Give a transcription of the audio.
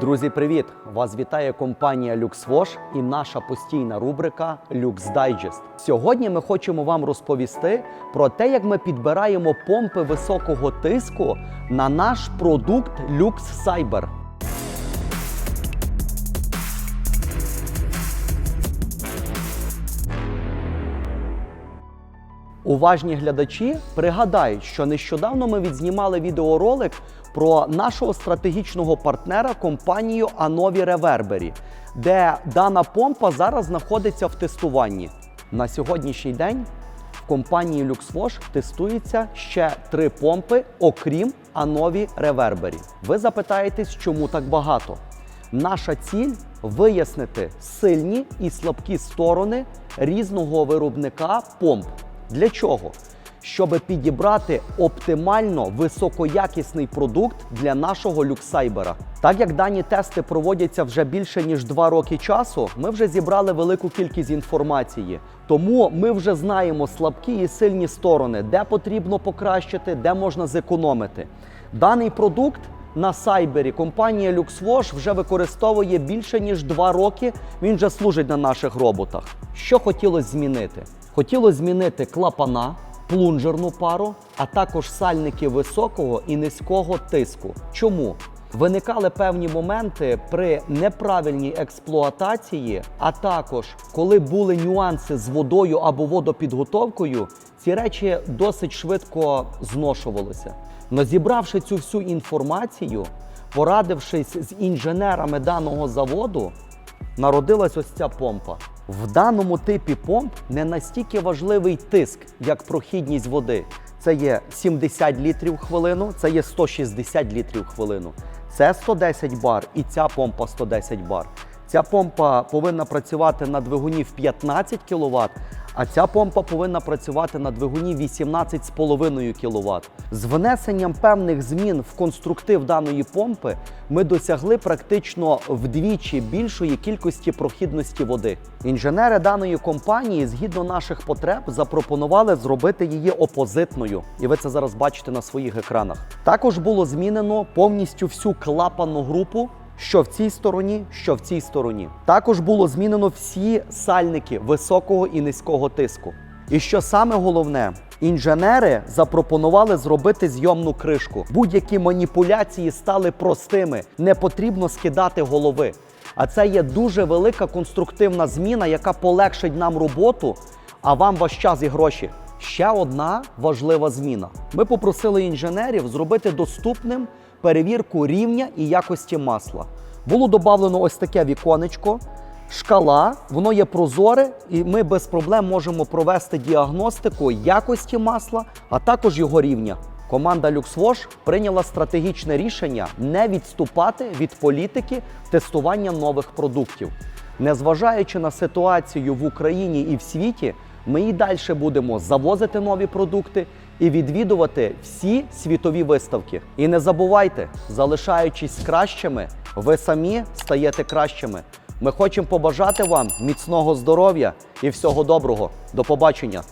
Друзі, привіт! Вас вітає компанія LuxWash і наша постійна рубрика Lux Digest. Сьогодні ми хочемо вам розповісти про те, як ми підбираємо помпи високого тиску на наш продукт Lux Cyber. Уважні глядачі пригадають, що нещодавно ми відзнімали відеоролик про нашого стратегічного партнера компанію Anovi Reverberi, де дана помпа зараз знаходиться в тестуванні. На сьогоднішній день в компанії LuxWash тестується ще три помпи, окрім Anovi Reverberi. Ви запитаєтесь, чому так багато? Наша ціль вияснити сильні і слабкі сторони різного виробника помп. Для чого? Щоб підібрати оптимально високоякісний продукт для нашого люксайбера. Так як дані тести проводяться вже більше ніж два роки часу, ми вже зібрали велику кількість інформації. Тому ми вже знаємо слабкі і сильні сторони, де потрібно покращити, де можна зекономити. Даний продукт на сайбері компанія LuxWash вже використовує більше ніж два роки. Він вже служить на наших роботах. Що хотілося змінити? Хотілося змінити клапана, плунжерну пару, а також сальники високого і низького тиску. Чому? Виникали певні моменти при неправильній експлуатації, а також коли були нюанси з водою або водопідготовкою, ці речі досить швидко зношувалися. Но зібравши цю всю інформацію, порадившись з інженерами даного заводу, народилась ось ця помпа. В даному типі помп не настільки важливий тиск, як прохідність води. Це є 70 літрів хвилину, це є 160 літрів хвилину. Це 110 бар і ця помпа 110 бар. Ця помпа повинна працювати на двигуні в 15 кВт, а ця помпа повинна працювати на двигуні 18,5 кВт. З внесенням певних змін в конструктив даної помпи ми досягли практично вдвічі більшої кількості прохідності води. Інженери даної компанії, згідно наших потреб, запропонували зробити її опозитною, і ви це зараз бачите на своїх екранах. Також було змінено повністю всю клапанну групу що в цій стороні, що в цій стороні. Також було змінено всі сальники високого і низького тиску. І що саме головне, інженери запропонували зробити зйомну кришку. Будь-які маніпуляції стали простими, не потрібно скидати голови. А це є дуже велика конструктивна зміна, яка полегшить нам роботу, а вам ваш час і гроші. Ще одна важлива зміна. Ми попросили інженерів зробити доступним перевірку рівня і якості масла. Було додано ось таке віконечко, шкала, воно є прозоре, і ми без проблем можемо провести діагностику якості масла, а також його рівня. Команда LuxWash прийняла стратегічне рішення не відступати від політики тестування нових продуктів. Незважаючи на ситуацію в Україні і в світі, ми і далі будемо завозити нові продукти і відвідувати всі світові виставки. І не забувайте, залишаючись кращими, ви самі стаєте кращими. Ми хочемо побажати вам міцного здоров'я і всього доброго. До побачення!